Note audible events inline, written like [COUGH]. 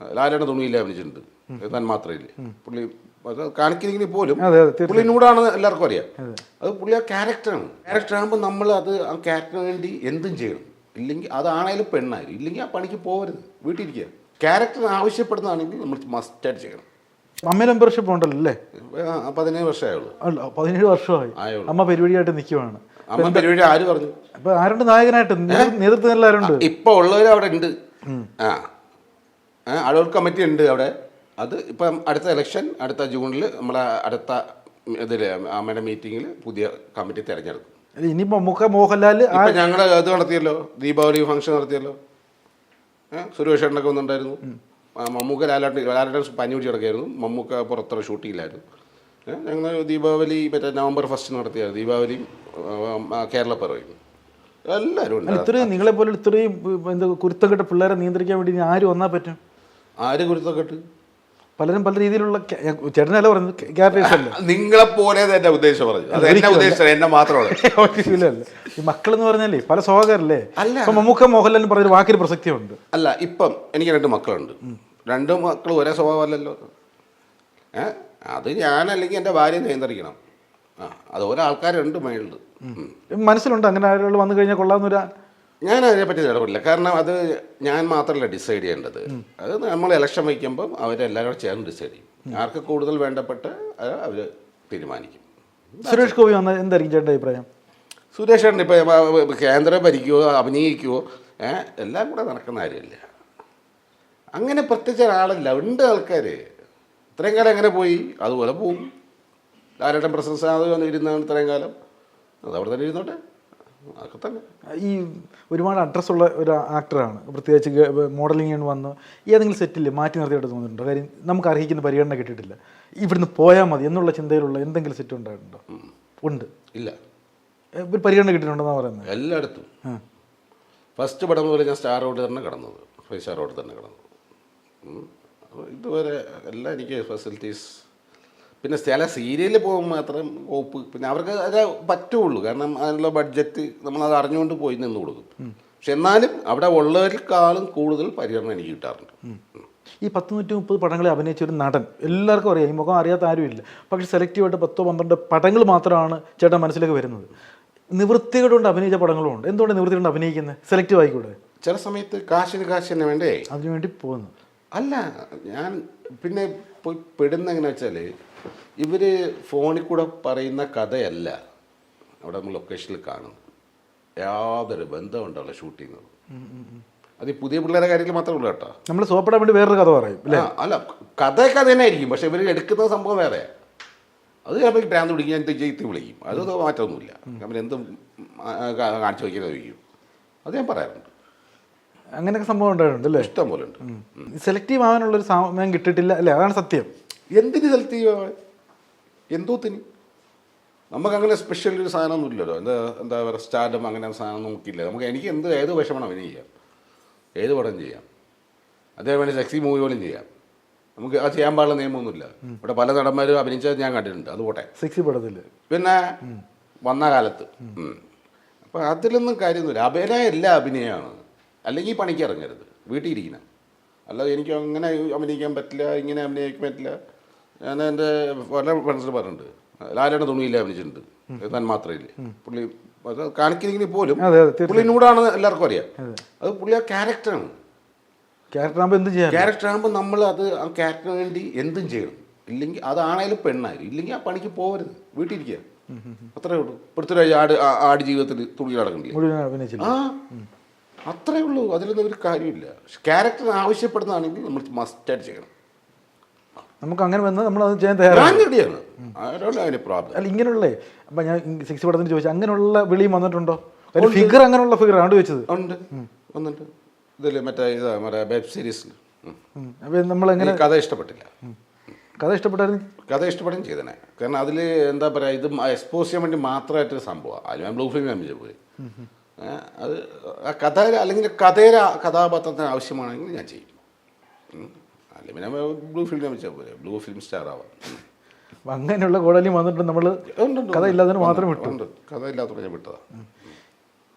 ലാലയുടെ തുണിയില്ല അഭിനയിച്ചിട്ടുണ്ട് താൻ മാത്രമേ പുള്ളി കാണിക്കുന്നെങ്കിൽ പോലും പുള്ളി നൂടാണ് എല്ലാവർക്കും അറിയാം. അത്. പുള്ളി ആ ക്യാരക്ടറാണ് ക്യാരക്ടർ ആകുമ്പോൾ നമ്മൾ അത് ആ ക്യാരക്ടറിന് വേണ്ടി എന്തും ചെയ്യണം. ഇല്ലെങ്കിൽ അതാണേലും പെണ്ണായാലും ഇല്ലെങ്കിൽ ആ പണിക്ക് പോകരുത്. വീട്ടിലിരിക്കുക. ക്യാരക്ടർ ആവശ്യപ്പെടുന്നതാണെങ്കിൽ നമ്മൾ മസ്റ്റായിട്ട് ചെയ്യണം. അമ്മ മെമ്പർഷിപ്പ് ഉണ്ടല്ലോ അല്ലേ? പതിനേഴ് വർഷമായുള്ളൂ അല്ല, പതിനേഴ് വർഷമായി. അമ്മ പരിപാടിയായിട്ട് നിൽക്കുവാണ് അമ്മ പരിപാടി ആര് പറഞ്ഞു? അപ്പൊ ആരുണ്ട് നായകനായിട്ട്? നേതൃത്വം ആരുണ്ട് ഇപ്പൊ ഉള്ളവർ അവിടെ ഉണ്ട്. ആ, അടൂർ കമ്മിറ്റി ഉണ്ട് അവിടെ. അത് ഇപ്പം അടുത്ത ഇലക്ഷൻ അടുത്ത ജൂണിൽ നമ്മളെ അടുത്ത ഇതിൽ അമ്മയുടെ മീറ്റിങ്ങിൽ പുതിയ കമ്മിറ്റി തിരഞ്ഞെടുക്കും. ഇനിയിപ്പോൾ ഇനിയിപ്പോ മുഖ മോഹൻലാൽ ഇപ്പം ഞങ്ങൾ അത് നടത്തിയല്ലോ ദീപാവലി ഫംഗ്ഷൻ നടത്തിയല്ലോ. സുരേഷ് ഏട്ടനൊക്കെ വന്നിട്ടുണ്ടായിരുന്നു. മമ്മൂക്ക ലാലാട്ട് ലാലാട്ടൻ പനി പിടിച്ച് കിടക്കായിരുന്നു മമ്മൂക്ക പുറത്തുള്ള ഷൂട്ടിങ്ങിലായിരുന്നു ഞങ്ങൾ ദീപാവലി മറ്റേ നവംബർ ഫസ്റ്റ് നടത്തിയായിരുന്നു. ദീപാവലിയും കേരള കേരളപ്പിറവിയും എല്ലാവരും ഇത്രയും നിങ്ങളെപ്പോലെ ഇത്രയും എന്താ കുരുത്തം കെട്ട പിള്ളേരെ നിയന്ത്രിക്കാൻ വേണ്ടി ആര് വന്നാൽ പറ്റും? ആര് കുരുത്തക്കെട്ട് പലരും പല രീതിയിലുള്ള ചേട്ടനല്ല പറയുന്നത് ക്യാരക്ടേഴ്സ് അല്ല നിങ്ങളെ പോലെ എന്റെ ഉദ്ദേശം പറഞ്ഞു. അത് എന്നെ ഉദ്ദേശിച്ചത് എന്നെ മാത്രമാണ്. [LAUGHS] ഈ മക്കൾ എന്ന് പറഞ്ഞാലേ പല സ്വാഗതല്ലേ അല്ല. മമ്മൂക്ക മോഹൻലാലിന് പറഞ്ഞൊരു വാക്കിന് പ്രസക്തിയുണ്ട്. അല്ല ഇപ്പം എനിക്ക് രണ്ട് മക്കളുണ്ട്. രണ്ട് മക്കൾ ഒരേ സ്വഭാവമല്ലല്ലോ. ഏ? അത് ഞാനല്ലെങ്കിൽ എന്റെ ഭാര്യ നിയന്ത്രിക്കണം. ആ അത് ഓരോ ആൾക്കാരുണ്ട് മേളിൽ മനസ്സിലുണ്ട് അങ്ങനെ ആളുകൾ വന്നു കഴിഞ്ഞാൽ കൊള്ളാവുന്നൊരു ഞാൻ അതിനെപ്പറ്റി ഇടപെടില്ല. കാരണം അത് ഞാൻ മാത്രമല്ല ഡിസൈഡ് ചെയ്യേണ്ടത്. അത് നമ്മൾ ഇലക്ഷൻ വയ്ക്കുമ്പം അവരെല്ലാവരും കൂടെ ചേർന്ന് ഡിസൈഡ് ചെയ്യും. ആർക്ക് കൂടുതൽ വേണ്ടപ്പെട്ട് അവർ തീരുമാനിക്കും. സുരേഷ് ഗോപി വന്ന എന്തായിരിക്കും ചേട്ടന്റെ അഭിപ്രായം? സുരേഷ് ചേട്ടൻ ഇപ്പോൾ കേന്ദ്രം ഭരിക്കുവോ അഭിനയിക്കുവോ എല്ലാം കൂടെ നടക്കുന്ന കാര്യമില്ല. അങ്ങനെ പ്രത്യേകിച്ച് ഒരാളല്ല. ഉണ്ട് ആൾക്കാർ ഇത്രയും കാലം എങ്ങനെ പോയി? അതുപോലെ പോവും. ആരുടെ വന്ന് ഇരുന്നാണ് ഇത്രയും കാലം. അത് അവിടെ തന്നെ ഇരുന്നോട്ടെ. അതൊക്കെ തന്നെ. ഈ ഒരുപാട് അഡ്രസ്സുള്ള ഒരു ആക്ടറാണ്. പ്രത്യേകിച്ച് മോഡലിംഗ് വന്ന് ഏതെങ്കിലും സെറ്റിൽ മാറ്റി നിർത്തിയിട്ട് തോന്നിയിട്ടുണ്ടോ കാര്യം നമുക്ക് അർഹിക്കുന്ന പരിഗണന കിട്ടിയിട്ടില്ല. ഇവിടുന്ന് പോയാൽ മതി എന്നുള്ള ചിന്തയിലുള്ള എന്തെങ്കിലും സെറ്റ് ഉണ്ടായിട്ടുണ്ടോ? ഉണ്ട്. ഇല്ല. ഒരു പരിഗണന കിട്ടിയിട്ടുണ്ടെന്നാണ് പറയുന്നത് എല്ലായിടത്തും. ഫസ്റ്റ് പടം മുതൽ ഞാൻ സ്റ്റാർ റോഡ് തന്നെ കിടന്നത്. ഫൈവ് സ്റ്റാർ റോഡ് തന്നെ കിടന്നത്. ഇതുവരെ എല്ലാം എനിക്ക് ഫെസിലിറ്റീസ് പിന്നെ ചില സീരിയലിൽ പോകുമ്പോൾ മാത്രം ഓപ്പ് പിന്നെ അവർക്ക് അത് പറ്റുള്ളൂ. കാരണം അതിനുള്ള ബഡ്ജറ്റ് നമ്മൾ അത് അറിഞ്ഞുകൊണ്ട് പോയി നിന്ന് കൊടുക്കും. പക്ഷെ എന്നാലും അവിടെ ഉള്ളവർക്കാളും കൂടുതൽ പരിഗണന എനിക്ക് കിട്ടാറുണ്ട്. ഈ പത്ത് നൂറ്റി മുപ്പത് പടങ്ങളെ അഭിനയിച്ച ഒരു നടൻ എല്ലാവർക്കും അറിയാം. ഈ മുഖം അറിയാത്ത ആരുമില്ല. പക്ഷേ സെലക്റ്റീവായിട്ട് പത്തോ പന്ത്രണ്ട് പടങ്ങൾ മാത്രമാണ് ചേട്ടൻ മനസ്സിലേക്ക് വരുന്നത്. നിവൃത്തികൾ കൊണ്ട് അഭിനയിച്ച പടങ്ങളും ഉണ്ട്. എന്തുകൊണ്ട് നിവൃത്തി കൊണ്ട് അഭിനയിക്കുന്നത്? സെലക്റ്റീവ് ആയിക്കൂടെ? ചില സമയത്ത് കാശിന് കാശ് തന്നെ വേണ്ടേ? അതിനു വേണ്ടി പോകുന്നു. അല്ല ഞാൻ പിന്നെ പോയി പെടുന്ന എങ്ങനെ വെച്ചാൽ ഇവർ ഫോണിൽ കൂടെ പറയുന്ന കഥയല്ല. അവിടെ നമ്മൾ ലൊക്കേഷനിൽ കാണും. യാതൊരു ബന്ധം ഷൂട്ട് ചെയ്യുന്നത് അത് ഈ പുതിയ പിള്ളേരെ കാര്യത്തിൽ മാത്രമേ ഉള്ളൂ കേട്ടോ. നമ്മൾ സോപ്പിടാൻ വേണ്ടി വേറൊരു കഥ പറയും അല്ല? അല്ല കഥയൊക്കെ അത് തന്നെ ആയിരിക്കും. പക്ഷെ ഇവർ എടുക്കുന്ന സംഭവം വേറെ. അത് ചിലപ്പോൾ ഭ്രാന്ത് പിടിക്കും ഞാൻ ജയിത്ത് വിളിക്കും. അത് മാറ്റമൊന്നുമില്ല. നമ്മൾ എന്തും കാണിച്ചു വയ്ക്കുന്നത് ചോദിക്കും അത് ഞാൻ പറയാറുണ്ട്. അങ്ങനെയൊക്കെ സംഭവം ഉണ്ടായിട്ടുണ്ട് അല്ലേ? ഇഷ്ടം പോലെ ഉണ്ട് സെലക്റ്റീവ് ആവാനുള്ളൊരു സമയം കിട്ടിയിട്ടില്ല അല്ലേ? അതാണ് സത്യം. എന്തിന് സെലക്റ്റീവ് ആവാൻ? എന്തോത്തിന്? നമുക്ക് അങ്ങനെ സ്പെഷ്യൽ ഒരു സാധനമൊന്നും ഇല്ലല്ലോ. എന്താ എന്താ പറയുക സ്റ്റാർഡം അങ്ങനെ സാധനം നോക്കിയില്ല. നമുക്ക് എനിക്ക് എന്ത് ഏത് വിഷമണം അവന് ചെയ്യാം ഏത് പടം ചെയ്യാം? അതേപോലെ സെക്സി മൂവി പോലും ചെയ്യാം. നമുക്ക് ആ ചെയ്യാൻ പാടുള്ള നിയമമൊന്നുമില്ല. ഇവിടെ പല നടന്മാരും അഭിനയിച്ചത് ഞാൻ കണ്ടിട്ടുണ്ട്. അത് പോട്ടെ. സെക്സി പടത്തിൽ പിന്നെ വന്ന കാലത്ത്. അപ്പം അതിലൊന്നും കാര്യമൊന്നുമില്ല. അഭിനയം എല്ലാ അഭിനയമാണ്. അല്ലെങ്കിൽ പണിക്ക് ഇറങ്ങരുത്. വീട്ടിൽ ഇരിക്കണം. അല്ലാതെ എനിക്ക് അങ്ങനെ അഭിനയിക്കാൻ പറ്റില്ല ഇങ്ങനെ അഭിനയിക്കാൻ പറ്റില്ല. ഞാൻ എന്റെ പല ഫ്രണ്ട്സിന് പറഞ്ഞിട്ടുണ്ട്. ലാലയുടെ തുണിയില്ല അഭിനയിച്ചിട്ടുണ്ട്. താൻ മാത്രമേ പുള്ളി അത് കാണിക്കുന്നെങ്കിൽ പോലും പുള്ളി നൂടാണെന്ന് എല്ലാവർക്കും അറിയാം. അത്. പുള്ളി ആ ക്യാരക്ടറാണ് ക്യാരക്ടർ ആകുമ്പോൾ എന്ത് ചെയ്യാം ക്യാരക്ടർ ആകുമ്പോൾ നമ്മൾ അത് ആ ക്യാരക്ടറിന് വേണ്ടി എന്തും ചെയ്യണം. ഇല്ലെങ്കിൽ അതാണേലും പെണ്ണായാലും ഇല്ലെങ്കിൽ ആ പണിക്ക് പോകരുത് വീട്ടിലിരിക്കുക അത്രേ ഉള്ളൂ. പൃഥ്വിരാജ് ആട് ആട് ജീവിതത്തിൽ തുണി നടക്കണ്ടില്ല ആ. അത്രേ ഉള്ളൂ. അതിലൊന്നും ഒരു കാര്യമില്ല. ക്യാരക്ടർ ആവശ്യപ്പെടുന്നതാണെങ്കിൽ നമ്മൾ മസ്റ്റായിട്ട് ചെയ്യണം. നമുക്ക് അങ്ങനെ വന്ന് നമ്മൾ അത് ചെയ്യാൻ തയ്യാറാണ്. പ്രോബ്ലം അല്ല ഇങ്ങനെയുള്ളേ. അപ്പം ഞാൻ സിക്സ് പടത്തിന് ചോദിച്ചു അങ്ങനെയുള്ള വിളിയും വന്നിട്ടുണ്ടോ? ഫിഗർ അങ്ങനെയുള്ള ഫിഗർ ആണ് ചോദിച്ചത് ഉണ്ട്. വന്നിട്ട് ഇതിൽ മറ്റേ ഇതാ മറ്റേ വെബ് സീരീസിൽ അപ്പം നമ്മൾ എങ്ങനെ കഥ ഇഷ്ടപ്പെട്ടില്ല. കഥ ഇഷ്ടപ്പെട്ടായിരുന്നു? കഥ ഇഷ്ടപ്പെടുകയും ചെയ്തനെ. കാരണം അതിൽ എന്താ പറയുക ഇത് എക്സ്പോസ് ചെയ്യാൻ വേണ്ടി മാത്രമായിട്ടൊരു സംഭവമാണ് അതിൽ ഞാൻ ബ്ലൂ ഫിലിം പോയി. അത് ആ കഥ അല്ലെങ്കിൽ കഥയിലെ കഥാപാത്രത്തിന് ആവശ്യമാണെങ്കിൽ ഞാൻ ചെയ്യും. അല്ലെങ്കിൽ പിന്നെ ബ്ലൂ ഫിലിം വെച്ചാൽ പോലെ ബ്ലൂ ഫിലിം സ്റ്റാർ ആവാം അങ്ങനെയുള്ള കോടലിയും വന്നിട്ട് നമ്മൾ കഥ ഇല്ലാതെ ഇല്ലാത്തതിന് മാത്രം വിട്ടു. കഥ ഞാൻ വിട്ടതാണ്